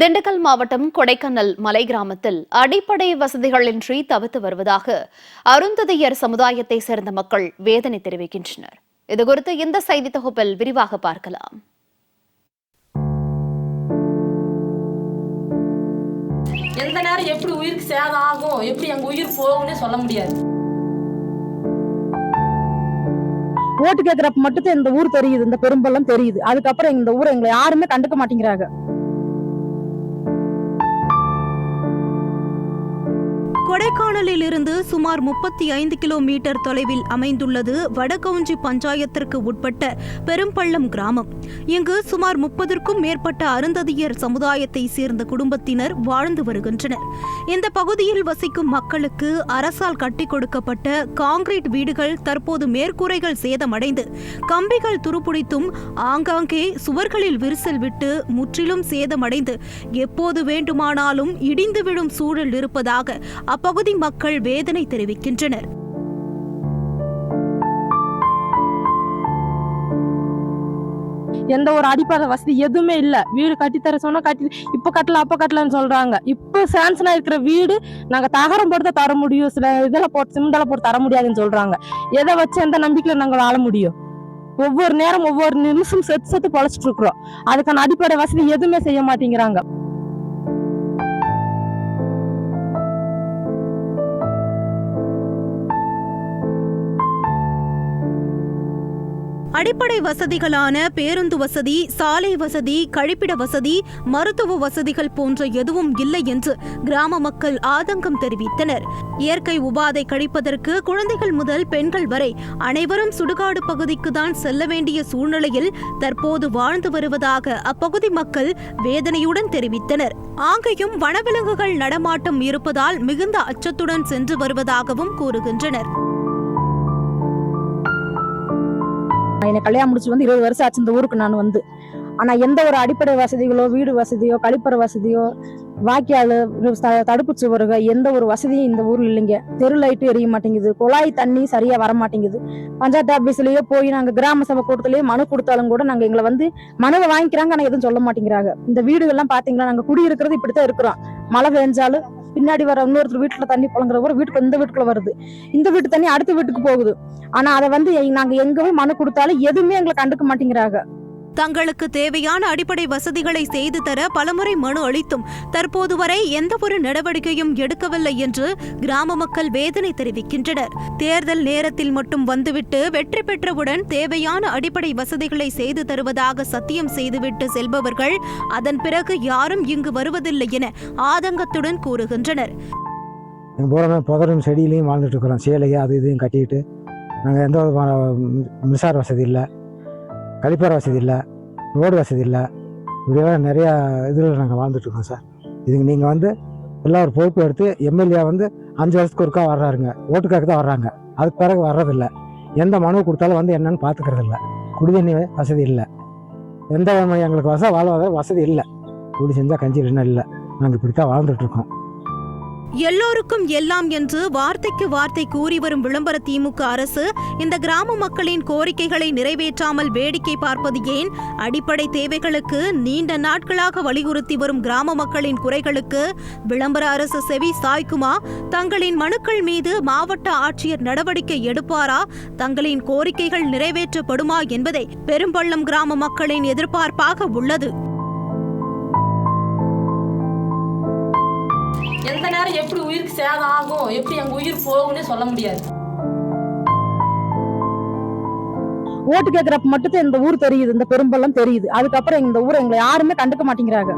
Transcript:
திண்டுக்கல் மாவட்டம் கொடைக்கானல் மலை கிராமத்தில் அடிப்படை வசதிகளின்றி தவித்து வருவதாக அருந்ததியர் சமுதாயத்தை சேர்ந்த மக்கள் வேதனை தெரிவிக்கின்றனர். இதுகுறித்து இந்த செய்தி தொகுப்பில் விரிவாக பார்க்கலாம். எந்த நேரம் எப்படி உயிருக்கு சேதம் ஆகும் எப்படி எங்க உயிர் போகும்னே சொல்ல முடியாது. ஓட்டு கேட்கறப்ப மட்டும் இந்த ஊர் தெரியுது இந்த பெரும்பள்ளம் தெரியுது. அதுக்கப்புறம் இந்த ஊரை எங்களை யாருமே கண்டுக்க மாட்டேங்கிறாங்க. கொடைக்கானலில் இருந்து சுமார் முப்பத்தி ஐந்து கிலோமீட்டர் தொலைவில் அமைந்துள்ளது வடகவுஞ்சி பஞ்சாயத்திற்கு உட்பட்ட பெரும்பள்ளம் கிராமம். இங்கு சுமார் முப்பதற்கும் மேற்பட்ட அருந்ததியர் சமுதாயத்தை சேர்ந்த குடும்பத்தினர் வாழ்ந்து வருகின்றனர். இந்த பகுதியில் வசிக்கும் மக்களுக்கு அரசால் கட்டிக் கொடுக்கப்பட்ட காங்கிரீட் வீடுகள் தற்போது மேற்கூரைகள் சேதமடைந்து கம்பிகள் துருப்பிடித்தும் ஆங்காங்கே சுவர்களில் விரிசல் விட்டு முற்றிலும் சேதமடைந்து எப்போது வேண்டுமானாலும் இடிந்து விழும் சூழல் இருப்பதாக அப்பகுதி மக்கள் வேதனை தெரிவிக்கின்றனர். எந்த ஒரு அடிப்படை வசதி எதுவுமே இல்ல. வீடு கட்டித்தர சொன்னா கட்டி இப்ப கட்டல அப்ப கட்டலன்னு சொல்றாங்க. இப்ப சான்சனா இருக்கிற வீடு நாங்க தகரம் போட்டு தான் தர முடியும். சில இதெல்லாம் போட்டு சிமெண்டால போட்டு தர முடியாதுன்னு சொல்றாங்க. எதை வச்சு எந்த நம்பிக்கையில நாங்க வாழ முடியும்? ஒவ்வொரு நேரம் ஒவ்வொரு நிமிஷம் செத்து செத்து பொழைச்சிட்டு இருக்கிறோம். அதுக்கான அடிப்படை வசதி எதுவுமே செய்ய மாட்டேங்கிறாங்க. அடிப்படை வசதிகளான பேருந்து வசதி சாலை வசதி கழிப்பிட வசதி மருத்துவ வசதிகள் போன்ற எதுவும் இல்லை என்று கிராம மக்கள் ஆதங்கம் தெரிவித்தனர். இயற்கை உபாதை கழிப்பதற்கு குழந்தைகள் முதல் பெண்கள் வரை அனைவரும் சுடுகாடு பகுதிக்கு தான் செல்ல வேண்டிய சூழ்நிலையில் தற்போது வாழ்ந்து வருவதாக அப்பகுதி மக்கள் வேதனையுடன் தெரிவித்தனர். ஆங்கையும் வனவிலங்குகள் நடமாட்டம் இருப்பதால் மிகுந்த அச்சத்துடன் சென்று வருவதாகவும் கூறுகின்றனர். என்னை கல்யாணம் முடிச்சு வந்து இருபது வருஷம் ஆச்சு இந்த ஊருக்கு நான் வந்து. ஆனா எந்த ஒரு அடிப்படை வசதிகளோ வீடு வசதியோ கழிப்பறை வசதியோ வாய்க்கால் தடுப்பு சுவருக எந்த ஒரு வசதியும் இந்த ஊர்ல இல்லைங்க. தெரு லைட்டு எரிய மாட்டேங்குது. குழாய் தண்ணி சரியா வர மாட்டேங்குது. பஞ்சாயத்து ஆபீஸ்லயே போய் நாங்க கிராம சபை கூட்டத்திலேயே மனு கொடுத்தாலும் கூட நாங்க எங்களை வந்து மனுவை வாங்கிக்கிறாங்க ஆனா எதுவும் சொல்ல மாட்டேங்கிறாங்க. இந்த வீடுகள்லாம் பாத்தீங்களா நாங்க குடியிருக்கிறது இப்படித்தான் இருக்கிறோம். மழை பெஞ்சாலும் பின்னாடி வர இன்னொருத்தர் வீட்டுல தண்ணி புழங்குற கூட வீட்டுக்கு இந்த வீட்டுக்குள்ள வருது. இந்த வீட்டு தண்ணி அடுத்த வீட்டுக்கு போகுது. ஆனா அதை வந்து நாங்க எங்க போய் மனு கொடுத்தாலும் எதுவுமே எங்களை கண்டுக்க மாட்டேங்கிறாங்க. தங்களுக்கு தேவையான அடிப்படை வசதிகளை செய்து தர பலமுறை மனு அளித்தும் தற்போது வரை எந்த ஒரு நடவடிக்கையும் எடுக்கவில்லை என்று கிராம மக்கள் வேதனை தெரிவிக்கின்றனர். தேர்தல் நேரத்தில் மட்டும் வந்துவிட்டு வெற்றி பெற்றவுடன் தேவையான அடிப்படை வசதிகளை செய்து தருவதாக சத்தியம் செய்துவிட்டு செல்பவர்கள் அதன் பிறகு யாரும் இங்கு வருவதில்லை என ஆதங்கத்துடன் கூறுகின்றனர். பூரா புதரும் செடியிலையும் வாழ்ந்துட்டு இருக்கிறோம். சேலையை அது இதையும் கட்டிட்டு நாங்கள் எந்த விதமான மின்சார வசதி இல்லை. கழிப்பறை வசதி இல்லை ரோடு வசதி இல்லை. இப்படியெல்லாம் நிறையா இதில் நாங்கள் வாழ்ந்துட்டு இருக்கோம் சார். இதுக்கு நீங்கள் வந்து எல்லாம் ஒரு பொறுப்பு எடுத்து எம்எல்ஏ வந்து அஞ்சு வருஷத்துக்கு ஒருக்கா வர்றாருங்க. ஓட்டுக்காக தான் வர்றாங்க. அதுக்கு பிறகு வர்றதில்ல. எந்த மனு கொடுத்தாலும் வந்து என்னன்னு பார்த்துக்கிறது இல்லை குடிதண்ணி வசதி இல்லை. எந்த எங்களுக்கு வச வாழ்வாதார வசதி இல்லை. குடி செஞ்சால் கஞ்சி இல்லைன்னா இல்லை. நாங்கள் இப்படி தான் வாழ்ந்துட்டு இருக்கோம் எல்லோருக்கும் எல்லாம் என்று வார்த்தைக்கு வார்த்தை கூறி வரும் விளம்பர திமுக அரசு இந்த கிராம மக்களின் கோரிக்கைகளை நிறைவேற்றாமல் வேடிக்கை பார்ப்பது ஏன்? அடிப்படை தேவைகளுக்கு நீண்ட நாட்களாக வலியுறுத்தி வரும் கிராம மக்களின் குறைகளுக்கு விளம்பர அரசு செவி சாய்க்குமா? தங்களின் மனுக்கள் மீது மாவட்ட ஆட்சியர் நடவடிக்கை எடுப்பாரா? தங்களின் கோரிக்கைகள் நிறைவேற்றப்படுமா என்பதை பெரும்பள்ளம் கிராம மக்களின் எதிர்பார்ப்பாக உள்ளது. நேரம் எப்படி உயிருக்கு சேதம் ஆகும் எப்படி எங்க உயிர் போகும்னே சொல்ல முடியாது. ஓட்டு கேட்கறப்ப மட்டும் இந்த ஊர் தெரியுது இந்த பெரும்பள்ளம் தெரியுது. அதுக்கப்புறம் இந்த ஊரை எங்களை யாருமே கண்டுக்க மாட்டேங்கிறாங்க.